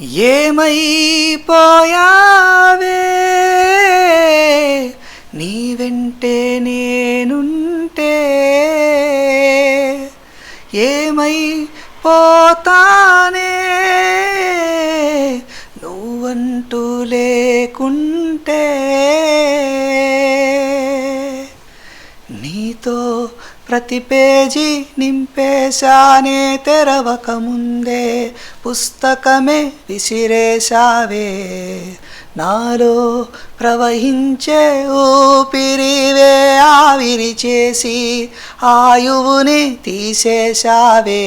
ఏమైపోయావే? నీ వెంటే నేనుంటే ఏమై పోతానే ప్రతి పేజీ నింపేశానే తెరవక ముందే పుస్తకమే విసిరేశావే. నాలో ప్రవహించే ఊపిరివే ఆవిరి చేసి ఆయువుని తీసేశావే.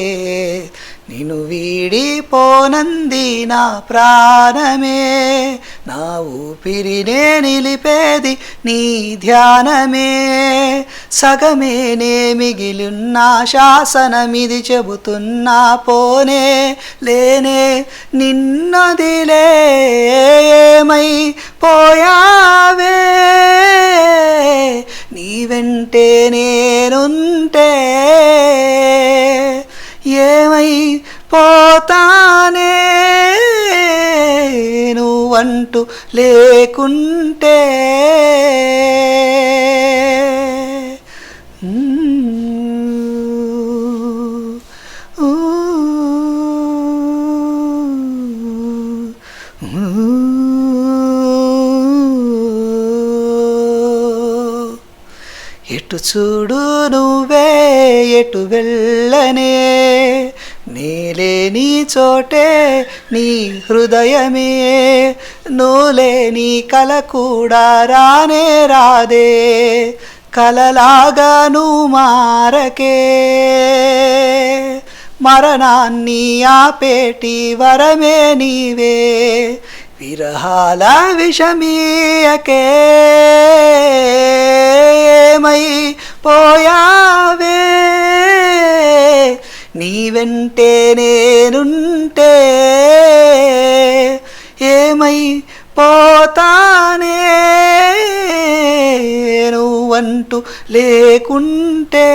నిన్ను వీడిపోనంది నా ప్రాణమే. నా ఊపిరినే నిలిపేది నీ ధ్యానమే. సగమేనే మిగిలిన్నా శాసనమిది చెబుతున్నా పోనే. లేనే నిన్నదిలే ఏమై పోయావే. నీ వెంటే నేనుంటే. ఏమై పోతానే నువ్వంటూ లేకుంటే. ఎటు చూడు నువ్వే ఎటు వెళ్ళనే? నీలే నీ చోటే నీ హృదయమే. నూలే నీ కల కూడా రానే రాదే. కలలాగా నువ్వు మారకే. మరణాన్ని ఆపేటి వరమే నీవే. విరహాల విషమీయకే. నీ వెంటే నేనుంటే ఏమై పోతానే? నువ్వంటూ లేకుంటే